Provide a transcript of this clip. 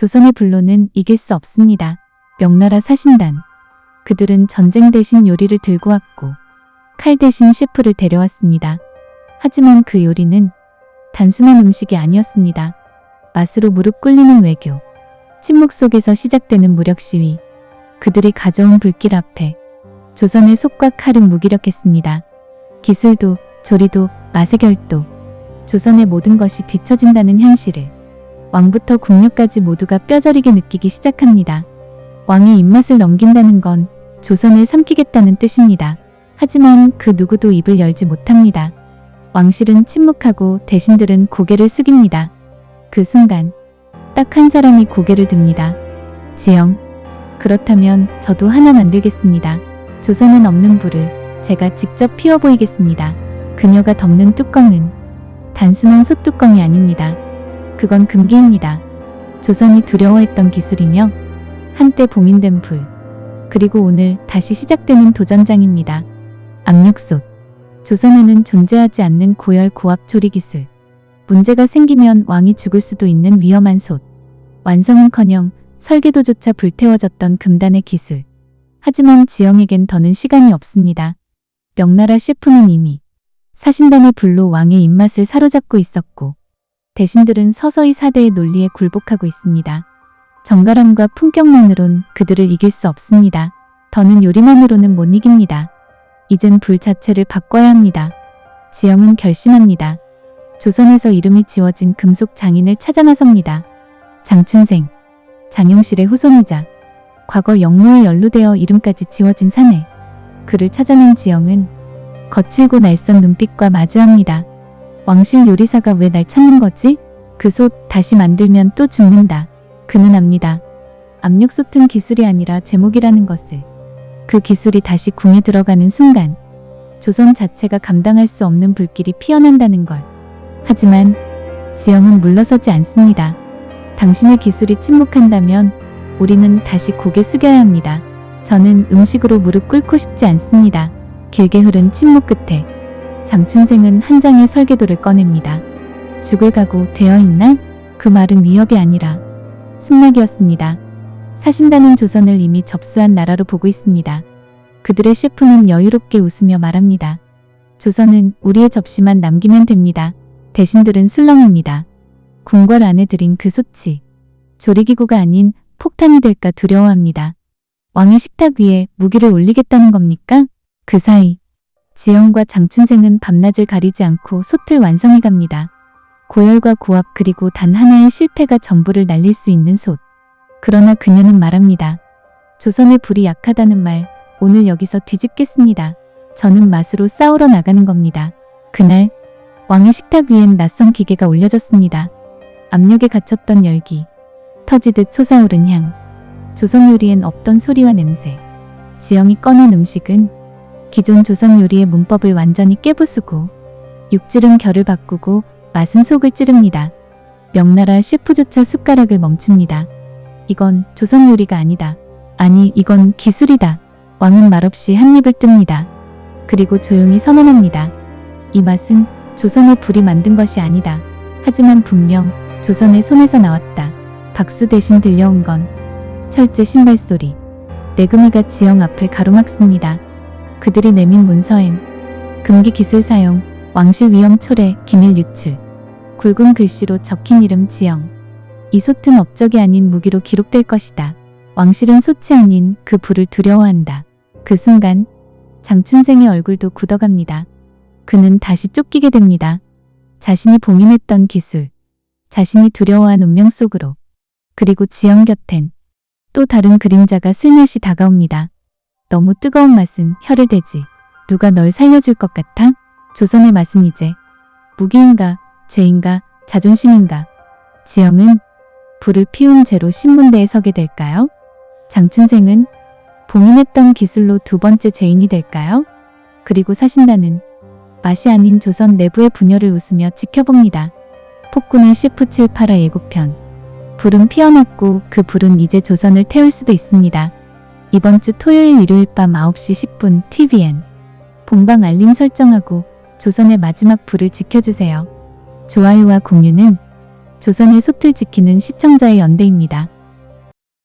조선의 불로는 이길 수 없습니다. 명나라 사신단. 그들은 전쟁 대신 요리를 들고 왔고 칼 대신 셰프를 데려왔습니다. 하지만 그 요리는 단순한 음식이 아니었습니다. 맛으로 무릎 꿇리는 외교. 침묵 속에서 시작되는 무력 시위. 그들이 가져온 불길 앞에 조선의 속과 칼은 무기력했습니다. 기술도 조리도 맛의 결도 조선의 모든 것이 뒤처진다는 현실을 왕부터 궁녀까지 모두가 뼈저리게 느끼기 시작합니다. 왕의 입맛을 넘긴다는 건 조선을 삼키겠다는 뜻입니다. 하지만 그 누구도 입을 열지 못합니다. 왕실은 침묵하고 대신들은 고개를 숙입니다. 그 순간 딱 한 사람이 고개를 듭니다. 지영. 그렇다면 저도 하나 만들겠습니다. 조선은 없는 불을 제가 직접 피워 보이겠습니다. 그녀가 덮는 뚜껑은 단순한 솥뚜껑이 아닙니다. 그건 금기입니다. 조선이 두려워했던 기술이며 한때 봉인된 불. 그리고 오늘 다시 시작되는 도전장입니다. 압력 솥. 조선에는 존재하지 않는 고열 고압 조리 기술. 문제가 생기면 왕이 죽을 수도 있는 위험한 솥. 완성은커녕 설계도조차 불태워졌던 금단의 기술. 하지만 지영에겐 더는 시간이 없습니다. 명나라 셰프는 이미 사신단의 불로 왕의 입맛을 사로잡고 있었고 대신들은 서서히 사대의 논리에 굴복하고 있습니다. 정갈함과 품격만으론 그들을 이길 수 없습니다. 더는 요리만으로는 못 이깁니다. 이젠 불 자체를 바꿔야 합니다. 지영은 결심합니다. 조선에서 이름이 지워진 금속 장인을 찾아 나섭니다. 장춘생, 장영실의 후손이자 과거 영모에 연루되어 이름까지 지워진 사내. 그를 찾아낸 지영은 거칠고 날선 눈빛과 마주합니다. 왕실 요리사가 왜 날 찾는 거지? 그 솥 다시 만들면 또 죽는다. 그는 압니다. 압력솥 은 기술이 아니라 제목이라는 것을. 그 기술이 다시 궁에 들어가는 순간 조선 자체가 감당할 수 없는 불길이 피어난다는 걸. 하지만 지영은 물러서지 않습니다. 당신의 기술이 침묵한다면 우리는 다시 고개 숙여야 합니다. 저는 음식으로 무릎 꿇고 싶지 않습니다. 길게 흐른 침묵 끝에 장춘생은 한 장의 설계도를 꺼냅니다. 죽을 각오 되어 있나? 그 말은 위협이 아니라 승낙이었습니다. 사신단은 조선을 이미 접수한 나라로 보고 있습니다. 그들의 셰프는 여유롭게 웃으며 말합니다. 조선은 우리의 접시만 남기면 됩니다. 대신들은 술렁입니다. 궁궐 안에 들인 그 소치. 조리기구가 아닌 폭탄이 될까 두려워합니다. 왕의 식탁 위에 무기를 올리겠다는 겁니까? 그 사이 지영과 장춘생은 밤낮을 가리지 않고 솥을 완성해 갑니다. 고열과 고압 그리고 단 하나의 실패가 전부를 날릴 수 있는 솥. 그러나 그녀는 말합니다. 조선의 불이 약하다는 말 오늘 여기서 뒤집겠습니다. 저는 맛으로 싸우러 나가는 겁니다. 그날 왕의 식탁 위엔 낯선 기계가 올려졌습니다. 압력에 갇혔던 열기, 터지듯 솟아오른 향, 조선 요리엔 없던 소리와 냄새. 지영이 꺼낸 음식은 기존 조선 요리의 문법을 완전히 깨부수고 육질은 결을 바꾸고 맛은 속을 찌릅니다. 명나라 셰프조차 숟가락을 멈춥니다. 이건 조선 요리가 아니다. 아니, 이건 기술이다. 왕은 말없이 한 입을 뜹니다. 그리고 조용히 선언합니다. 이 맛은 조선의 불이 만든 것이 아니다. 하지만 분명 조선의 손에서 나왔다. 박수 대신 들려온 건 철제 신발 소리. 내금이가 지영 앞을 가로막습니다. 그들이 내민 문서엔 금기 기술 사용, 왕실 위험 초래, 기밀 유출. 굵은 글씨로 적힌 이름 지영. 이 솥은 업적이 아닌 무기로 기록될 것이다. 왕실은 솥이 아닌 그 불을 두려워한다. 그 순간 장춘생의 얼굴도 굳어갑니다. 그는 다시 쫓기게 됩니다. 자신이 봉인했던 기술, 자신이 두려워한 운명 속으로, 그리고 지영 곁엔 또 다른 그림자가 슬며시 다가옵니다. 너무 뜨거운 맛은 혀를 대지. 누가 널 살려줄 것 같아? 조선의 맛은 이제 무기인가, 죄인가, 자존심인가. 지영은 불을 피운 죄로 신문대에 서게 될까요? 장춘생은 봉인했던 기술로 두 번째 죄인이 될까요? 그리고 사신단은 맛이 아닌 조선 내부의 분열을 웃으며 지켜봅니다. 폭군의 셰프 7 8화 예고편. 불은 피어났고 그 불은 이제 조선을 태울 수도 있습니다. 이번 주 토요일 일요일 밤 9시 10분 TVN. 본방 알림 설정하고 조선의 마지막 불을 지켜주세요. 좋아요와 공유는 조선의 솥을 지키는 시청자의 연대입니다.